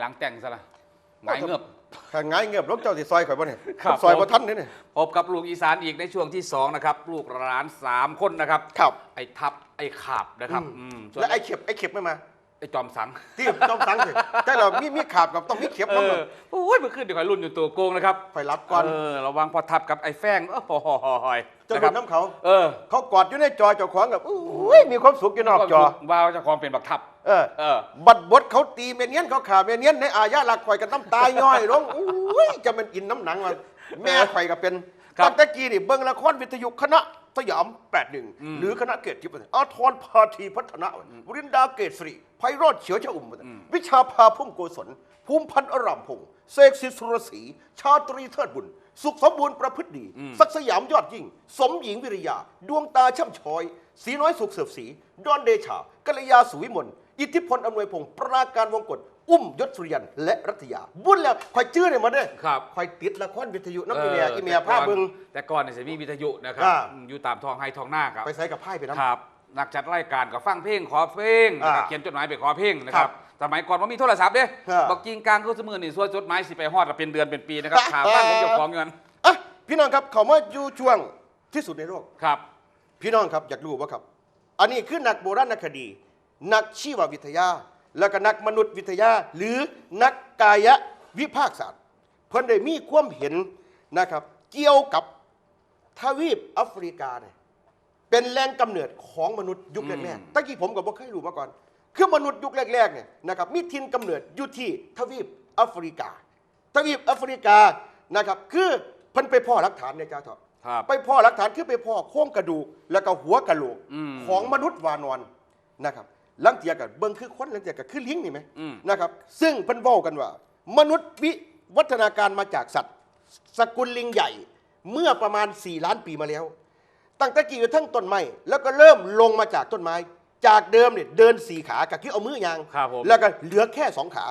หลังแต่งซะละหงายเงือบข้างง่ายเงียบรถเจ้าสิซอยข่อยบ่เนี่ยครับ ซอยผมบ่ทันเนี่ย พบกับลูกอีสานอีกในช่วงที่สองนะครับ ลูกหลานสามคนนะครับ ครับ ไอ้ทับไอ้ขาบนะครับอืมส่วนแล้วไอ้เข็บไอ้เข็บไม่มา ไอ้จอมสังที่ต้องสังสิแต่เรามีมีขาบกับต้องมีเข็บเอต้องอโอ้ยเมื่อคืนเดี๋ยวคอยรุ่นอยู่ตัวโกงนะครับข่อยรับก่อนเออระวังพอทับกับไอ้แฟงโอ้โหหอยเจะนะหคลุรัดน้ำเขา เออเขากอดอยู่ในจอเจ้าของกับอุ้ยมีความสุขอยู่นอกจอ ว่าวเจะคองเป็นบักทับ เออ เออ บัดบดเขาตีเมเนียนเขาขาเมเนียนในอาญาหลักข่อยกันน้ำตาย่อยลงอุ้ยจะมันอินน้ำหนังมาแม่ข่อยก็เป็นครับ ตั้งแต่กี้นี่เบิ่งละครวิทยุคณะ สยาม 81 หรือคณะเกตทิพย์อาทรพาทีพัฒนาวรินดาเกตสรีไพโรธเฉียวชอุ่ม วิชาภาพุ่มโกศล ภูมิพันธ์อรามพงศ์เสกสิทธิ์สุรศรีชาตรีเทิดบุญ สุขสมบูรณ์ประพฤติดี ศักดิ์สยามยอดยิ่ง สมหญิงวิริยา ดวงตาช่ำชอย สีน้อยสุขเสือบสีดอนเดชากัลยาสุวิมลอิทธิพลอำนวยพงศ์ปราการวงกฎ อุ้มยศสุริยันและรัตยา บุญแล้วคอยจื้อเนี่ยมาเด้อครับ คอยติดละครวิทยุน้ำอีเมียอีเมียภาพเบึงแต่ก่อนเนี่ยจะมีวิทยุนะครับอ่าอืมอยู่ตามทองไฮทองหน้าครับไปใส่กับไพ่ไปน้ำ ครับนักจัดรายการก็ฟังเพลงขอเพลงนะครับอ่าเขียนจดหมายไปขอเพลงนะคครัรับบสมัยก่อนว่ามีโทรศัพท์เด้ครับบอกจริงกลางก็สมือนี่ส่วนจดหมายสิไปฮอดก็เป็นเดือนเป็นปีนะครับ ถามบ้านของเจ้าของเงินอะพี่น้องครับเขามาอยู่ช่วงที่สุดในโลก ครับ พี่น้องครับอยากรู้ว่าครับ อันนี้คือนักโบราณคดี นักชีววิทยา แล้วก็นักมนุษยวิทยา หรือนักกายวิภาคศาสตร์ เพิ่นได้มีความเห็นนะครับ เกี่ยวกับทวีปแอฟริกาเนี่ยเป็นแหล่งกำเนิดของมนุษย์ยุคแรกอืมๆตั้งกี้ผมก็บ่เคยรู้มาก่อน คือมนุษย์ยุคแรกๆเนี่ยนะครับมีถิ่นกำเนิดอยู่ที่ทวีปแอฟริกา ทวีปแอฟริกานะครับคือเพิ่นไปพ่อหลักฐานในจ้าเถอะครับไปพ่อหลักฐานคือไปพ่อโครงกระดูกแล้วก็หัวกะโหลกอืมของมนุษย์วานอนนะครับ ลังเทียกับเบิ่งคือคนลังเทียกับคือลิงนี่ไหมอืม นะครับ ซึ่งเพิ่นเว้ากันว่า มนุษย์วิวัฒนาการมาจากสัตว์ สกุลลิงใหญ่ เมื่อประมาณ 4 ล้านปีมาแล้ว ตั้งแต่กี่อยู่ทั้งต้นไม้แล้วก็เริ่มลงมาจากต้นไม้ จากเดิมเนี่ยเดินสี่ขาก็คือเอามือยาง ครับผม แล้วก็เหลือแค่สองขา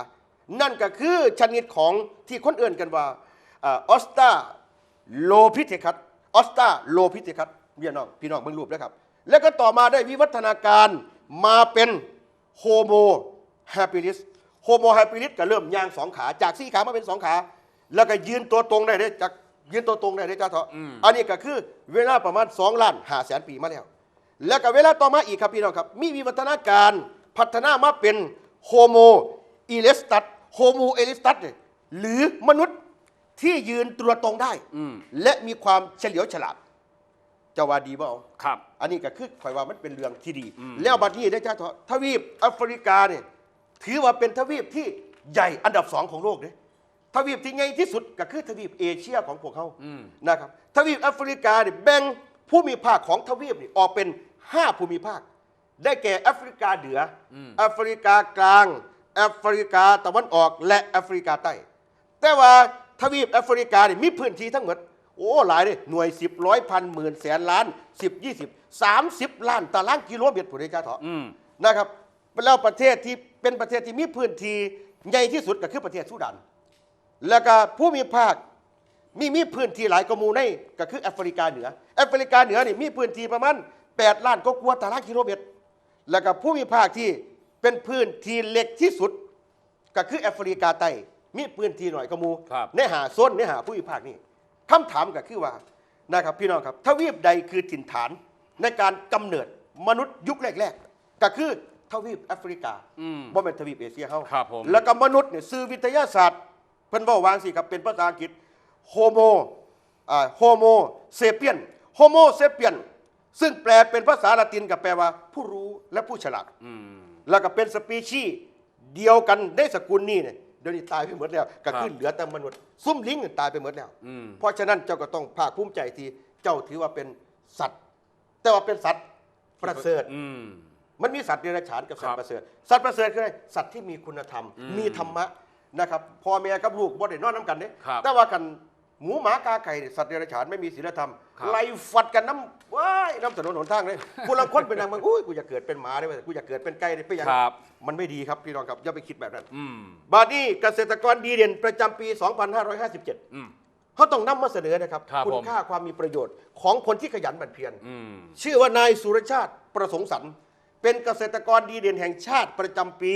นั่นก็คือชนิดของที่คนเอื่นกันว่าออสตาโลพิเทคัสออสตาโลพิเทคัสพี่น้องพี่น้องเบิ่งรูปนะครับ แล้วก็ต่อมาได้วิวัฒนาการ มาเป็นโฮโมฮ a ปิลิสโฮโมฮ a ปิลิสก็เริ่มย่างสองขา จากสี่ขามาเป็นสองขา แล้วก็ยืนตัวตรงได้เลยจากยืนตัวตรงได้เลยจ้าเถาะอืมอันนี้ก็คือเวลาประมาณ2ล้านห้าแสนปีมาแล้ว แล้วก็เวลาต่อมาอีกครับพี่น้องครับ มีวิวัฒนาการพัฒนามาเป็นโฮโมอีเลสตัสโฮโมเอลิสตัสเนี่ยหรือมนุษย์ที่ยืนตัวตรงได้อืมและมีความเฉลียวฉลาด จะว่าดีบ่เอาครับ อันนี้ก็คือข่อยว่ามันเป็นเรื่องที่ดีอืมแล้วบัดนี้ได้จ้าเถาะทวีปแอฟริกาเนี่ยถือว่าเป็นทวีปที่ใหญ่อันดับสองของโลกเลยทวีปที่ใหญ่ที่สุดก็คือทวีปเอเชียของพวกเขาอืมนะครับทวีปแอฟริกาเนี่ยแบ่งภูมิภาคของทวีปนี่ออกเป็น 5 ภูมิภาค ได้แก่แอฟริกาเหนืออแอฟริกากลางแอฟริกาตะวันออกและแอฟริกาใต้ แต่ว่าทวีปแอฟริกาเนี่ยมีพื้นที่ทั้งหมด โอ้หลายเลยหน่วยสิบร้อยพันหมื่นแสนล้านสิบยี่สิบสามสิบล้านตารางกิโลเมตรผู้ใดจ้าเถาะอืมนะครับแล้วประเทศที่เป็นประเทศที่มีพื้นที่ใหญ่ที่สุดก็คือประเทศสุดาน แล้วก็ผู้มีภาคมีมีพื้นที่หลายกว่าหมูในก็คือแอฟริกาเหนือแอฟริกาเหนือนี่มีพื้นที่ประมาณ8ล้านก็กว่าตารางกิโลเมตร แล้วก็ผู้มีภาคที่เป็นพื้นที่เล็กที่สุด ก็คือแอฟริกาใต้มีพื้นที่หน่อยกว่าหมูครับในหาโซนในหาผู้มีภาคนี่ คำถามก็คือว่านะครับพี่น้องครับทวีปใดคือถิ่นฐานในการกำเนิดมนุษย์ยุคแรกๆ ก็คือทวีปแอฟริกาอืมบ่เป็นทวีปเอเชียเฮาครับผมแล้วก็มนุษย์เนี่ยสื่อวิทยาศาสตร์ เพิ่นบอกวางสิครับเป็นภาษาอังกฤษโฮโมอ่าโฮโมเซเปียนโฮโมเซเปียนซึ่งแปลเป็นภาษาละตินก็แปลว่าผู้รู้และผู้ฉลาดอืมแล้วก็เป็นสปีชีส์เดียวกันได้สกุลนี้เนี่ยเดี๋ยวนี้ตายไปหมดแล้วก็ขึ้นเหลือแต่มนุษย์ซุ่มลิงเนี่ยตายไปหมดแล้วอืมเพราะฉะนั้นเจ้าก็ต้องภาคภูมิใจที่เจ้าถือว่าเป็นสัตว์ แต่ว่าเป็นสัตว์ประเสริฐอืมมันมีสัตว์เดรัจฉานกับสัตครัว์บประเสริฐสัตว์ประเสริฐคืออะไรสัตว์ที่มีคุณธรรมอืมมีธรรมะนะครับพ่อแม่กับลูกบ่ได้นอนน้ำกันเนี่ยครับแต่ว่ากันหมูหมากาไก่เนี่ยสัตว์เดรัจฉานไม่มีศีลธรรม ครับไล่ฟัดกันน้ำว้ายน้ำถนนหนทางเลยผู้ลังคนเป็นนางมันอุ้ยกูอยากเกิดเป็นหมาได้ไหมกูอยากเกิดเป็นไก่ได้ไปอย่างครับ มันไม่ดีครับพี่น้องครับอย่าไปคิดแบบนั้น อืมบาดนี้เกษตรกรดีเด่นประจำปี 2557อืม เขาต้องนำมาเสนอนะครับครับณผม ค่าความมีประโยชน์ของคนที่ขยันหมั่นเพียร อืม ชื่อว่านายสุรชาติประสงค์สรรค์เป็นเกษตรกรดีเด่นแห่งชาติประจำปี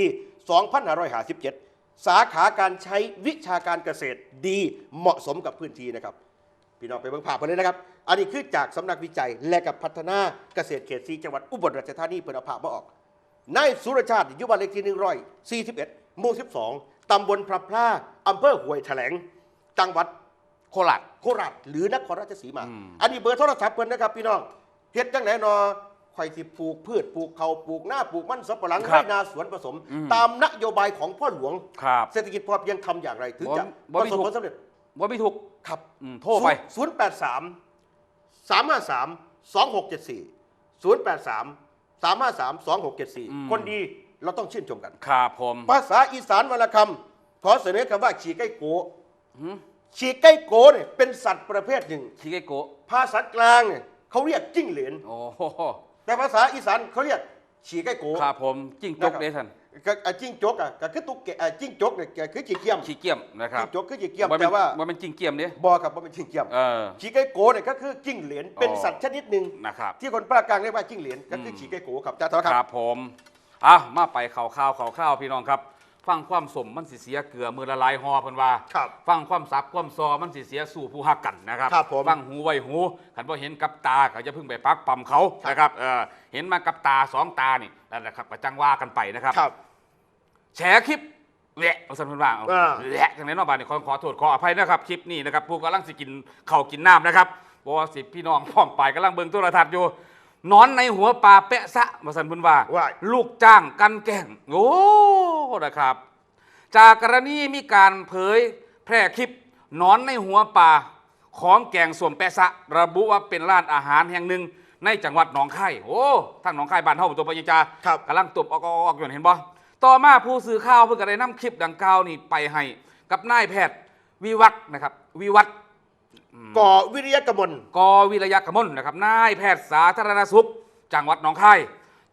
2557 สาขาการใช้วิชาการเกษตรดีเหมาะสมกับพื้นที่นะครับ พี่น้องไปเบิ่งภาพกันเลยนะครับ อันนี้คือจากสำนักวิจัยและกับพัฒนาเกษตรเขตสีจังหวัดอุบลราชธานีเปิดเอาภาพมาออกนายสุรชาติอยุบันเลขที่ 141หมู่ 12 ตำบลพระพลาอำเภอห้วยแถลง จังหวัดโคราช โคราช หรือนครราชสีมา อืม อันนี้เบอร์โทรศัพท์เพิ่นนะครับพี่น้องเฮ็ดจังไหนนอข่อยสิปลูกพืชปลูกเขาวปลูกหน้าปลูกมันสำปะหลังครับไร่นาสวนผสม อืม ตามนโยบายของพ่อหลวง ครับ เศรษฐกิจพอเพียงทำอย่างไร ถึงจะบ่ประมีสบถูก ผลสำเร็จ ว่าไม่ถูก ครับอืมโทรไป ศูนย์แปดสามสามห้าสามสองหกเจ็ดสี่ศูนย์แปดสามสามห้าสามสองหกเจ็ดสี่อืม คนดีเราต้องชื่นชมกัน ครับผม ภาษาอีสานวรรณคำขอเสนอคำว่าฉีกไก่โกหืม ฉีกไก่โกเนี่ยเป็นสัตว์ประเภทหนึ่ง ชิเกโกะภาษากลางเนี่ยเขาเรียกจิ้งเหลน โอ้โหแต่ภาษาอีสานเขาเรียกฉีกไก่โก ครับผมจิ้งจกเดชัน ก็อะจิ้งจกอะก็คือตุ๊กแกอะจิ้งจกเนี่ยก็คือจีเกียมขี้เกียมนะครับจิ้งจกคือจีเกียมบ่แม่นแต่ว่าบ่แมันจิ้งเกียมเด้บอครับบ่เป็นจิ้งเกียมเออ ฉีกไก่โกเนี่ยก็คือจิ้งเหลนเป็นอ๋อสัตว์ชนิดหนึ่งนะครับที่คนภาคกลางเรียกว่าจิ้งเหลนก็คืออม ฉีกไก่โกครับจ้าทอคครัรับบผมอะมาไปข่าวข่าวข่าวข่าวพี่น้องครับ ฟังความสมมันสิเสียเกลือมือละลายหอเพิ่นว่า ครับ ฟังความซับความซอมันสิเสียสู่ผู้ฮักกันนะครับครับผมฟังหูไว้หูขันพอเห็นกับตาก็จะพึ่งไปปักปั๊มเขาครับนะครับเออเห็นมากับตาสองตานี่นั่นแหละครับก็จังว่ากันไปนะครับ ครับ แฉคลิปแหละเอาสันเพิ่นว่าเอาอ่า แหละจังไหนเนอกบ้านนี่ขอขอโทษขออภัยนะครับคลิปนี้นะครับผู้กำลังสิกินข้าวกินน้ำนะครับบอกว่าสิพี่น้องพ้องไปกำลังเบิ่งโทรทัศน์อยู่นอนในหัวปลาเปะซะมาสันเพิ่นว่า ว่า ลูกจ้างกันแกล้งโอ้นะครับ จากกรณีมีการเผยแพร่คลิปหนอนในหัวป่าของแกงส่วมแปะซะ ระบุว่าเป็นร้านอาหารแห่งหนึ่ง ในจังหวัดหนองคายโอ้ทั้งหนองคายบ้านเฮาตัวปัญญาจาครับ กำลังตบออกๆออกอยู่เห็นบ่ ต่อมาผู้สื่อข่าวเพิ่งก็ได้นำคลิปดังกล่าวนี่ไปให้กับนายแพทย์วิวัฒน์นะครับ วิวัฒน์ก่อวิริยกมลกวิรยกมลนะครับนายแพทย์สาธารณสุข จังหวัดหนองคาย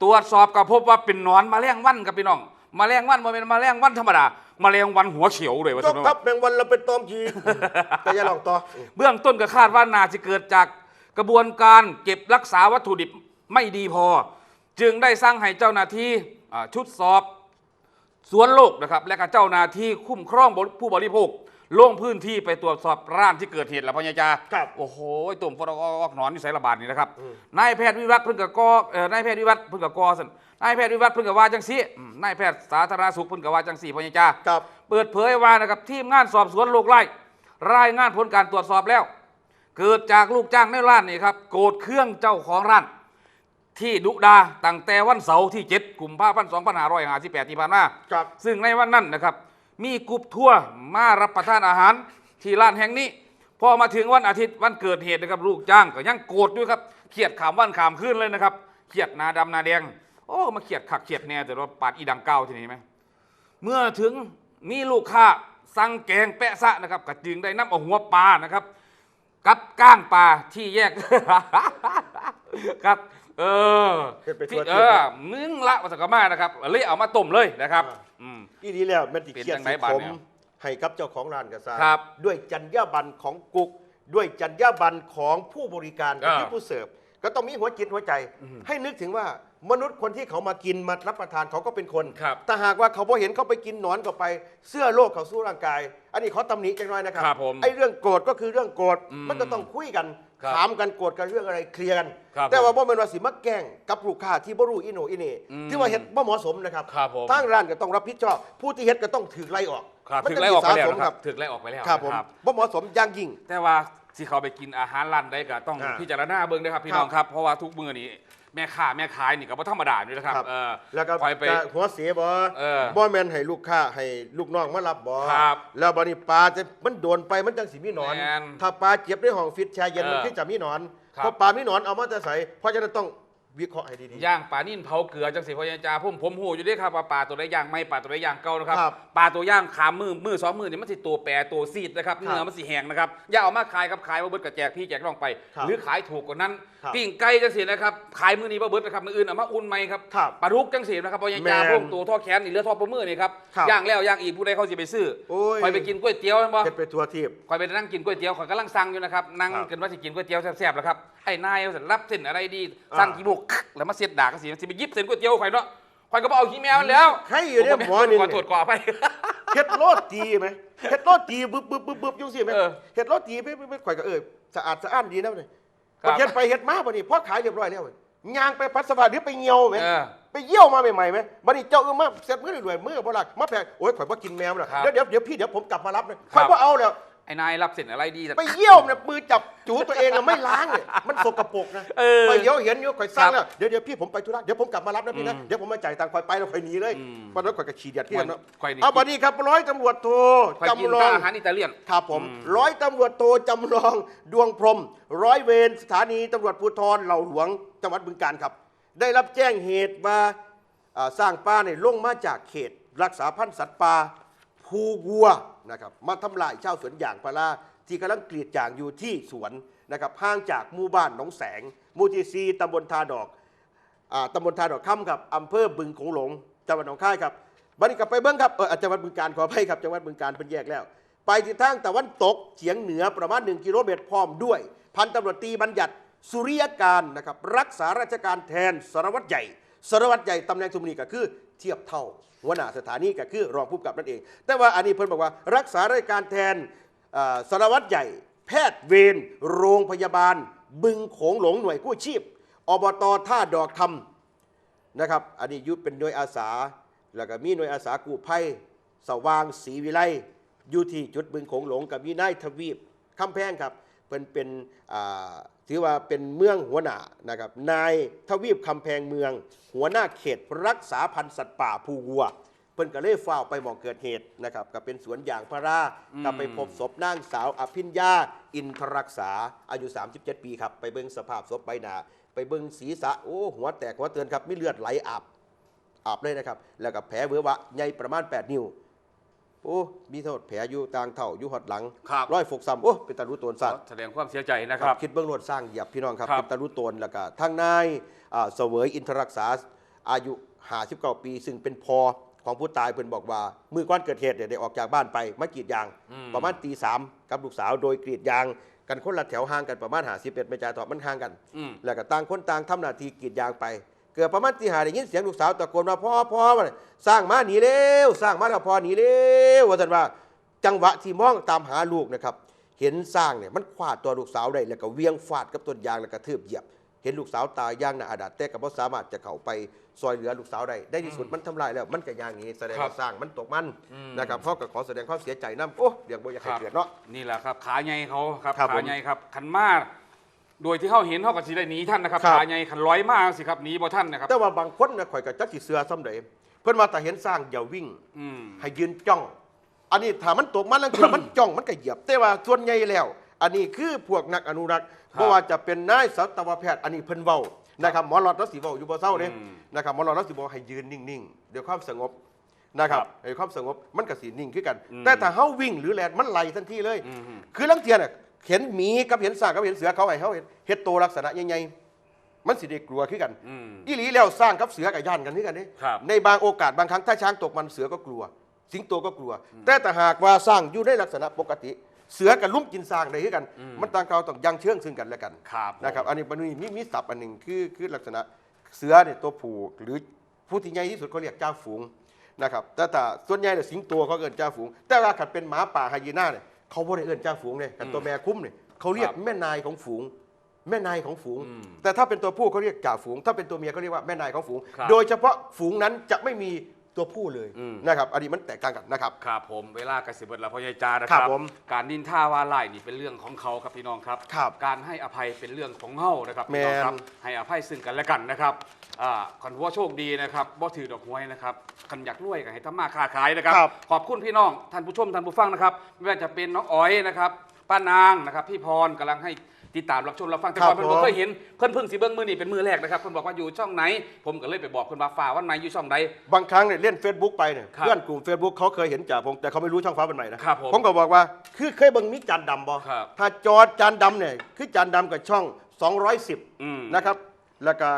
ตรวจสอบก็พบว่าเป็นหนอนแมลงวันกับพี่น้องแมลงวันมันเป็นแมลงวันธรรมดาแมลงวันหัวเขียวเลยว่าจซั่กนทัว่าบแมงวันเราเป็นตอมจีแต่อย่าลองต่อเบื้องต้นก็คาดว่าน่าจะเกิดจากกระบวนการเก็บรักษาวัตถุดิบไม่ดีพอ จึงได้สร้างให้เจ้าหน้าที่อ่าชุดสอบ สวนโลกนะครับและก็เจ้าหน้าที่คุ้มครองผู้บริโภคลงพื้นที่ไปตรวจสอบร้านที่เกิดเหตุแล้วพญาจาครับโอ้โหตุ่มฟอดออกหนอนที่ใส่ระบาดนี่นะครับอืมนายแพทย์วิวัฒน์เพิ่งกับกอเอ่อนายแพทย์วิวัฒน์เพิ่งกับกอสันนายแพทย์วิวัฒน์เพิ่งกับว่าจังสีอืมนายแพทย์สาธารณสุขเพิ่งกับว่าจังสีพญาจาครับเปิดเผยว่านะครับทีมงานสอบสวนโรคไล่รายงานผลการตรวจสอบแล้ว เกิดจากลูกจ้างในร้านนี่ครับโกรธเครื่องเจ้าของร้าน ที่ดุดาตั้งแต่วันเสาร์ที่ 7กุมภาพันธ์2558ที่ผ่านมาครับ ซึ่งในวันนั้นนะครับ มีกรุ๊ปทัวร์มารับประทานอาหารที่ร้านแห่งนี้ พอมาถึงวันอาทิตย์วันเกิดเหตุนะครับลูกจ้างก็ยังโกรธด้วยครับเครียดขามวันขามขึ้นเลยนะครับเครียดหนาดำหนาแดง โอ้มาเครียดขักเครียดแน่แต่ว่าปาดอีดังเก้าที่นี่ไหม เมื่อถึงมีลูกค้าสั่งแกงแปะซะนะครับก็จึงได้นำเอาหัวปลานะครับ กับก้างปลาที่แยก ครับ เออเป็นไปทั่ที่วเออมึงละมาสักกะมานะครับเลยเอามาต้มเลยนะครับอ่า อืมอีนี้แล้วแมันติเป็นเคียดจังไหนสิบาดผมเนี่ยให้กับเจ้าของร้านกระซาครับ ด้วยจรรยาบรรณของกุ๊กด้วยจรรยาบรรณของผู้บริการกับอ่าที่ผู้เสิร์ฟก็ต้องมีหัวจิตหัวใจ ให้นึกถึงว่ามนุษย์คนที่เขามากินมารับประทานเขาก็เป็นคนครับแต่หากว่าเขาพอเห็นเขาไปกินหนอนเข้าไป เสื้อโลกเขาสู้ร่างกาย อันนี้เขาตำหนิจังน้อยนะครับครับผมไอ้เรื่องโกรธก็คือเรื่องโกรธอืม มันก็ต้องคุยกัน ครับถามกันโกรธกันเรื่องอะไรเคลียร์กัน ครับแต่ว่าผมบ่แม่นว่าสิมาแกล้งกับลูกค้าที่บ่รู้อีโหนอีเหน่อืมที่ว่าเฮ็ดบ่เหมาะสมนะครับครับผม ทางร้านก็ต้องรับผิดชอบผู้ที่เฮ็ดก็ต้องถือไล่ออกครับมันถึงจะไล่ออกไปแล้วสะสมนะครับถึงไล่ออกไปแล้วครับผมนะครับ บ่เหมาะสมอย่างยิ่ง แต่ว่าที่เขาไปกินอาหารร้านใดก็ต้องอ่าพิจารณาเบิ่งนะครับพี่ครับน้องครับ เพราะว่าทุกมื้อนี้ แม่ค้าแม่ขายนี่ก็บ่ธรรมดาอยู่นะครับครับ เออแล้วก็คอยไป จะหัวเสียบ่เออบ่แม่นให้ลูกค้าให้ลูกน้องมารับบ่ครับแล้วบัดนี้ปลาจะมันโดนไปมันจังสิมีหนอน แม่นถ้าปลาเจ็บในห้องฟิตแช่เย็นเออมันคือจะมีหนอนครับ เพราะปลามีหนอนเอามาแต่ใส่เพราะฉะนั้นต้อง วิเคราะห์ให้ดีๆ ย่างปลานิ่นเผาเกลือจังสิพยาจาผมผมหูอยู่เด้วยครับว่าปลาตัวใดย่างไม่ปลาตัวใดย่างเก่านะครับครับปลาตัวย่างขามมือมือสองมือนี่มันสิตัวแปรตัวซีดนะครับครับเนื้อมันสิแห้งนะครับอย่าเอามาขายครับขายมาเบิดกับแจกพี่แจกน้องไป ครับหรือขายถูกกว่านั้นครับ ปิ้งไก่จังสินะครับขายมือนี้มาเบิดนะครับมืออื่นเอามาอุ่นไหมครับครับ ปลาดุกจังสินะครับพยาแม่จานพวกตัวท่อแขนนี่เหลือท่อประมือนี่ครับครับย่างแล้วย่างอีกผู้ใดเขาสิไปซื้อโอ้ย คอยไปกินก๋วยเตี๋ยวมั้งเฮ็ดไปทั่วทีบ คอยไปนั่งกินก๋วยเตี๋ยวคอยกำลังสั่งอยู่นะครับนั่งครับกันว่าจะกินก๋วยเตี๋ยวแซ่บๆแล้วครับไอ้นายเอาเสร็จรับเส้นอะไรดีอ่าสั่งกี่บุกแล้วมาเสียดด่ากันสิมันสิไปยิบเส้นก๋วยเตี๋ยวข่อยเนาะข่อยก็บเอกขี้แมวมันแล้วใครอยู่เนี่ยหมอนี่ ขอโทษขอไป เฮ็ดโรตีไหมเฮ็ดโรตีบึบบึบบึบบึบยุ่งสิไหมเออเฮ็ดโรตีไม่ไม่ไม่ข่อยก็เออสะอาดสะอ้านดีนะเนี่ยครับเฮ็ดไปเฮ็ดมาบ่นี่พอขายเรียบร้อยแล้วเว้ยย่างไปปัสสาวะหรือไปเหี่ยวไหมเออไปเยี่ยวมาใหม่ๆไหมบัดนี้เจ้าเออมาเสร็จมือรวยๆมือบ่ลักมาแพงโอ้ยข่อยบ่กินแมวน่ะครับเดี๋ยวเดี๋ยวเดี๋ยวพี่เดี๋ยวผมกลับมารับนะครัข่อยบบ่เอาแล้ว ไอ้นายรับเสร็จอะไรดีแต่ ไปเยี่ยวเนี่ยมือจับจูตัวเองอะไม่ล้างเนี่ยมันสกปรกนะเออไปเยี่ยวเห็นอยู่ข่อยสั่งครัแล้วบเดี๋ยวเดี๋ยวพี่ผมไปธุระเดี๋ยวผมกลับมารับนะพี่นะอืมเดี๋ยวผมมาจ่ายตังค์ข่อยไปแล้วข่อยหนีเลยอืมวันนั้นข่อยก็ขี้เดียดที่กันเนาะข่อยนี่เอาบัดนี้ครับร้อยตำรวจโทคอยกินจำลอแต่งอาหารอิตาเลียน ครับผมอืมร้อยตำรวจโทจำลองดวงพรหมร้อยเวรสถานีตำรวจภูธรเหล่าหลวงจังหวัดบึงกาฬครับ ได้รับแจ้งเหตุว่าอ่าสร้างป่าเนี่ยลงมาจากเขต รักษาพันธุ์สัตว์ป่าภูวัว นะครับมาทำลายชาวสวนยางพาราที่กำลังกรีดยางอยู่ที่สวนนะครับห่างจากหมู่บ้านหนองแสงหมูทีซีตำบลทาดอกอ่าตำบลทาดอกค่ำครับอำเภอบึงโขงหลงจังหวัดหนองคายครับบัดนี้กลับไปเบิ้งครับเออจังหวัดบึงการขออภัยครับจังหวัดบึงการเป็นแยกแล้ว ไปที่ทางตะวันตกเฉียงเหนือประมาณ 1 กิโลเมตรพร้อมด้วย พันตำรวจตีบัญญัติสุริยการนะครับรักษาราชการแทนสารวัตรใหญ่ สารวัตรใหญ่ตำแหน่งสมุนีก็คือเทียบเท่าหัวหน้าสถานีก็คือรองผู้กำกับนั่นเอง แต่ว่าอันนี้เพิ่นบอกว่ารักษาราชการแทนสารวัตรใหญ่ แพทย์เวรโรงพยาบาล บึงโขงหลงหน่วยกู้ชีพอบตท่าดอกคำนะครับอันนี้ยุเป็นหน่วยอาสา แล้วก็มีหน่วยอาสากู้ภัยสว่างศรีวิไลอยู่ที่จุดบึงโขงหลงกับมีนายทวีปคำแพงครับ เป็นเป็นอ่าถือว่าเป็นเมืองหัวหน้านะครับนายทวีปคำแพงเมือง หัวหน้าเขตรักษาพันธุ์สัตว์ป่าภูวัว เพิ่นก็เลยฟ้าวไปหมองเกิดเหตุนะครับก็เป็นสวนยางพาราก็ไปพบศพนางสาวอภิญญาอินทรักษาอายุ 37 ปีครับ ไปเบิ่งสภาพศพใบหน้าไปเบิ่งศีรษะโอ้หัวแตกหัวเตือนครับมีเลือดไหลอาบอาบเลยนะครับแล้วก็แผลเวอะวะใหญ่ประมาณ 8 นิ้ว โอ้มีโทษแผลอยู่ต่างเท่าอยู่หอดหลังครับ ร้อยฟกซ้ำโอ้เป็นตารู้ตัวสัตว์แสดงความเสียใจนะครับ คิดเบื้องโลดสร้างเหยียบพี่น้องครับครับเป็นตารู้ตนแล้วก็ทางนายอ่าเสวยอินทรรักษาอายุ59ปี ซึ่งเป็นพอของผู้ตายเพิ่นบอกว่า มือก้อนเกิดเหตุเนี่ยได้ออกจากบ้านไปมากรีดยางประมาณตีสามกับลูกสาวโดยกรีดยาง กันคนละแถวห่างกันประมาณหาสิบเอ็ดไม่จ่าต่อมันห่างกัน อืม แล้วก็ต่างคนต่างทำหน้าที่กรีดยางไป เกิดประมาณตีหาได้ยินเสียงลูกสาวตะโกนว่าพ่อพ่อมาเลยสร้างมาหนีเร็วสร้างมาแล้วพ่อหนีเร็วว่าสันว่าจังหวะที่มองตามหาลูกนะครับ เห็นสร้างเนี่ยมันคว้าตัวลูกสาวได้แล้วก็เวียงฟาดกับต้นยางแล้วก็ทืบเหยียบ เห็นลูกสาวตายย่างหน้าอาดาดแต่ก็บ่สามารถจะเข้าไปซอยเหลือลูกสาวได้ได้ที่สุดมันทำลายแล้วมันก็ย่างหนี้แสดงครัว่าบสร้างมันตกมันอืมนะครับพ่อก็ขอแสดงความเสียใจนํโอ้เดี๋ยวบ่อยากให้เกิดเนาะนี่แหละครับขาใหญ่เขาครับครับผมขาใหญ่ครับขันมาก โดยที่เขาเห็นเขาก็สิได้หนีท่านนะครับครับ ขาใหญ่ขันร้อยมากสิครับหนีบ่ท่านนะครับ แต่ว่าบางคนนะข่อยก็จักสิเสือซ้ำใดเพิ่นว่าแต่เห็นสร้างอย่าวิ่ง อืม ให้ยืนจ้อง อันนี้ถ้ามันตกมันแล้วคือ มันจ้องมันก็เหยียบ แต่ว่าส่วนใหญ่แล้ว อันนี้คือพวกนักอนุรักษ์ครับเพราะว่าจะเป็นนายสัตวแพทย์อันนี้เพิ่นเว้านะครับหมอหลอดรัศสีเว้าอยู่บ่เศร้าเด้อืมนะครับหมอหลอดรัศสีบอกให้ยืนนิ่งๆด้วยความสงบนะครับครับให้ความสงบมันก็สินิ่งคือกัน อืมแต่ถ้าเฮาวิ่งหรือแลนมันไหลทันทีเลย อืม คือลังเทียน่ะ เห็นหมีกับเห็นสร้างกับเห็นเสือเขาให้เขาเห็นเฮ็ดโตวลักษณะใหญ่ๆมันสิได้กลัวคือกันอืม อีหลีแล้วสร้างกับเสือกับย่านกันคือกันนี่ครับ ในบางโอกาสบางครั้งถ้าช้างตกมันเสือก็กลัว สิงโตก็กลัว แต่แต่หากว่าสร้างอยู่ในลักษณะปกติ เสือกับลุ่มกินสร้างได้คือกัน มันต่างเขาต้องยังเชื่องซึ่งกันและกัน ครับนะครับอันนี้มันมีมีมีศัพท์อันหนึ่งคือคือลักษณะเสือเนี่ยตัวผู้หรือผู้ที่ใหญ่ที่สุดเขาเรียกเจ้าฝูงนะครับแต่แต่ส่วนใหญ่เนี่ยสิงโตเขาเอิ้นเจ้าฝูง แต่ว่าขัดเป็นหมาป่าไฮยีน่าเนี่ย เขาบ่ได้เอิ้นเจ้าฝูงเลยกันตัวแม่คุ้มเนี่ยเขาเรียกแม่นายของฝูง แม่นายของฝูง แต่ถ้าเป็นตัวผู้เขาเรียกจ่าฝูง ถ้าเป็นตัวเมียเขาเรียกว่าแม่นายของฝูงครับโดยเฉพาะฝูงนั้นจะไม่มี ตัวผู้เลยอืม นะครับอันนี้มันแตกต่างกันนะครับ ครับผมเวลากระสิบเบิดละพ่อใหญ่จานะคครัรับบผมการนินท่าว่าไล่นี่เป็นเรื่องของเขาครับพี่น้องครับ ครับการให้อภัยเป็นเรื่องของเฮานะครับพี่น้องแม่นครับให้อภัยซึ่งกันและกันนะครับอ่าคันว่าโชคดีนะครับบ่ถือดอกหวยนะครับคันอยากรวยก็ให้ทำมาค้าขายนะครับ ครับขอบคุณพี่น้องท่านผู้ชมท่านผู้ฟังนะครับไม่ว่าจะเป็นน้องอ๋อยนะครับป้านางนะครับพี่พรกำลังให้ ติดตามรับชมรับฟังแต่ก่อนครับเพิ่นบ่ผม เคยเห็นเพิ่นเพิ่งสิเบิ่งมือนี่เป็นมือแรกนะครับเพิ่นบอกว่าอยู่ช่องไหน ผมก็เลยไปบอกเพิ่นว่าฝ่าวันไหนอยู่ช่องใด บางครั้งเนี่ยเล่น Facebook ไปเนี่ยครับเพื่อนกลุ่ม Facebook เขาเคยเห็นจ่าพงแต่เขาไม่รู้ช่องฟ้าเป็นใหม่นะครับผมผมก็บอกว่าคือเคยเบิ่งมีจานดำบ่ครับถ้าจอจานดำเนี่ยคือจานดำกับช่อง อืม210นะครับแล้วก็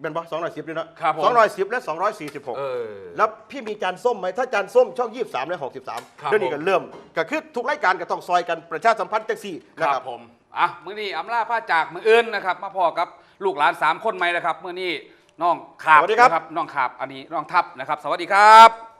เป็นบ่210ด้วยนะครับผม 210 และ246เออแล้วพี่มีจานส้มไหมถ้าจานส้มช่อง 23 และครับ63เรื่องนี้ก็เริ่มก็คือทุกรายการก็ต้องซอยกันประชาสัมพันธ์จังซี่คนะรัครับบผม อะมื้อนี้อำลาผ้าจากมืออื่นนะครับ มาพอกับลูกหลานสามคนไหมนะครับมื้อนี้น้องขาบสวัสดีครับ นะน้องขาบอันนี้น้องทับนะครับ สวัสดีครับ